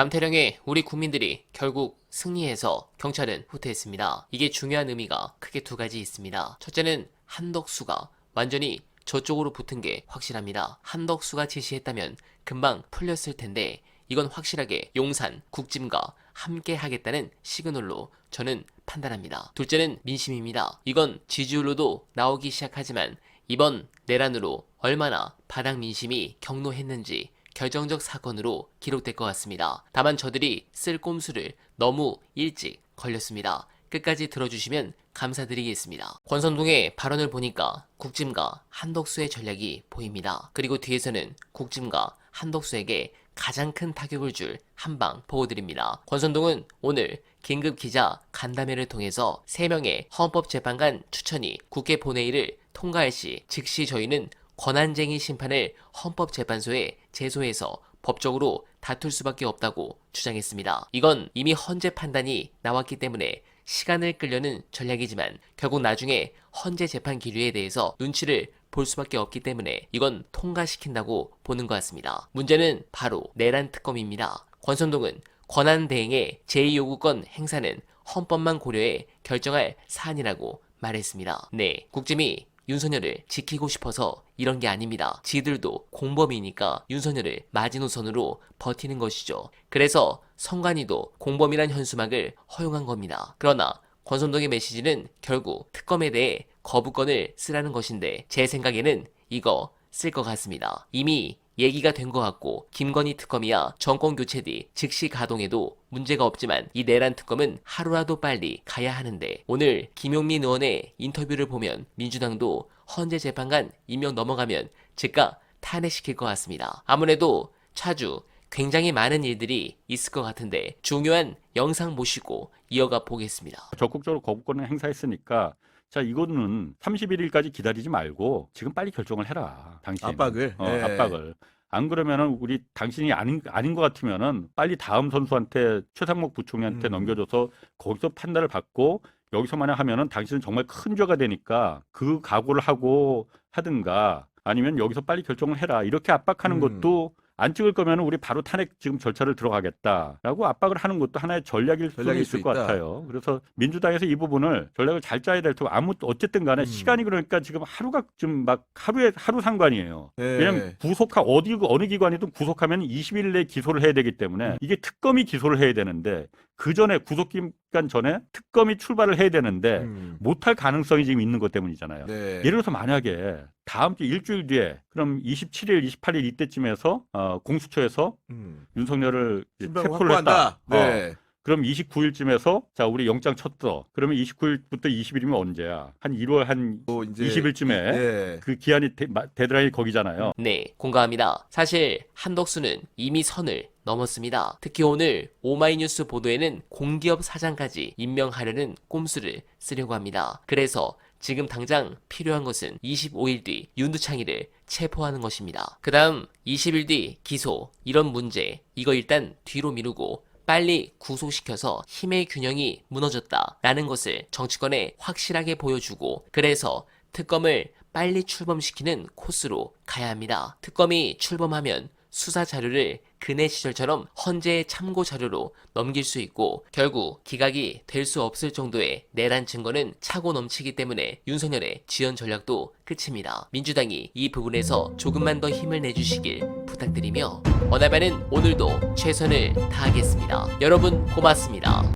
남태령의 우리 국민들이 결국 승리해서 경찰은 후퇴했습니다. 이게 중요한 의미가 크게 두 가지 있습니다. 첫째는 한덕수가 완전히 저쪽으로 붙은 게 확실합니다. 한덕수가 지시했다면 금방 풀렸을 텐데 이건 확실하게 용산, 국짐과 함께 하겠다는 시그널로 저는 판단합니다. 둘째는 민심입니다. 이건 지지율로도 나오기 시작하지만 이번 내란으로 얼마나 바닥 민심이 경노했는지 결정적 사건으로 기록될 것 같습니다. 다만 저들이 쓸 꼼수를 너무 일찍 걸렸습니다. 끝까지 들어주시면 감사드리겠습니다. 권선동의 발언을 보니까 국짐과 한덕수의 전략이 보입니다. 그리고 뒤에서는 국짐과 한덕수에게 가장 큰 타격을 줄 한방 보고드립니다. 권선동은 오늘 긴급 기자 간담회를 통해서 3명의 헌법재판관 추천이 국회 본회의를 통과할 시 즉시 저희는 권한쟁의 심판을 헌법재판소에 제소해서 법적으로 다툴 수밖에 없다고 주장했습니다. 이건 이미 헌재 판단이 나왔기 때문에 시간을 끌려는 전략이지만 결국 나중에 헌재 재판 기류에 대해서 눈치를 볼 수밖에 없기 때문에 이건 통과시킨다고 보는 것 같습니다. 문제는 바로 내란 특검입니다. 권선동은 권한 대행의 제2요구권 행사는 헌법만 고려해 결정할 사안이라고 말했습니다. 네, 국짐이 윤석열을 지키고 싶어서 이런 게 아닙니다. 지들도 공범이니까 윤석열을 마지노선으로 버티는 것이죠. 그래서 성관이도 공범이란 현수막을 허용한 겁니다. 그러나 권선동의 메시지는 결국 특검에 대해 거부권을 쓰라는 것인데 제 생각에는 이거 쓸 것 같습니다. 이미 얘기가 된 것 같고 김건희 특검이야 정권 교체 뒤 즉시 가동해도 문제가 없지만 이 내란 특검은 하루라도 빨리 가야 하는데 오늘 김용민 의원의 인터뷰를 보면 민주당도 헌재 재판관 임명 넘어가면 즉각 탄핵시킬 것 같습니다. 아무래도 차주 굉장히 많은 일들이 있을 것 같은데 중요한 영상 모시고 이어가 보겠습니다. 적극적으로 거부권을 행사했으니까 자 이거는 31일까지 기다리지 말고 지금 빨리 결정을 해라. 당신 압박을? 어, 예. 압박을. 안 그러면은 우리 당신이 아닌 아닌 것 같으면은 빨리 다음 선수한테 최상목 부총리한테 음. 넘겨줘서 거기서 판단을 받고 여기서 만약 하면은 당신은 정말 큰 죄가 되니까 그 각오를 하고 하든가 아니면 여기서 빨리 결정을 해라 이렇게 압박하는 음. 것도 안 찍을 거면은 우리 바로 탄핵 지금 절차를 들어가겠다라고 압박을 하는 것도 하나의 전략일 수 전략일 있을 수것 있다. 같아요. 그래서 민주당에서 이 부분을 전략을 잘 짜야 될 테고 아무 어쨌든 간에 음. 시간이 그러니까 지금 하루가 좀막 하루에 하루 상관이에요. 예. 왜냐하면 구속하 어디 어느 기관이든 구속하면 20일 내에 기소를 해야 되기 때문에 음. 이게 특검이 기소를 해야 되는데 그 전에 구속 기간 전에 특검이 출발을 해야 되는데 음. 못할 가능성이 지금 있는 것 때문이잖아요. 네. 예를 들어서 만약에 다음 주 일주일 뒤에 그럼 27일, 28일 이때쯤에서 어, 공수처에서 음. 윤석열을 체포를 했다. 확보한다. 어, 네. 그럼 29일쯤에서 자 우리 영장 쳤어. 그러면 29일부터 20일이면 언제야? 한 1월 한 또 이제 20일쯤에 예. 그 기한이 데, 마- 데드라인이 거기잖아요. 네, 공감합니다. 사실 한덕수는 이미 선을 넘었습니다. 특히 오늘 오마이뉴스 보도에는 공기업 사장까지 임명하려는 꼼수를 쓰려고 합니다. 그래서 지금 당장 필요한 것은 25일 뒤 윤두창이를 체포하는 것입니다. 그 다음 20일 뒤 기소, 이런 문제, 이거 일단 뒤로 미루고 빨리 구속시켜서 힘의 균형이 무너졌다라는 것을 정치권에 확실하게 보여주고 그래서 특검을 빨리 출범시키는 코스로 가야 합니다. 특검이 출범하면 수사 자료를 그네 시절처럼 헌재 참고 자료로 넘길 수 있고 결국 기각이 될 수 없을 정도의 내란 증거는 차고 넘치기 때문에 윤석열의 지연 전략도 끝입니다. 민주당이 이 부분에서 조금만 더 힘을 내주시길 부탁드리며 어나바는 오늘도 최선을 다하겠습니다. 여러분 고맙습니다.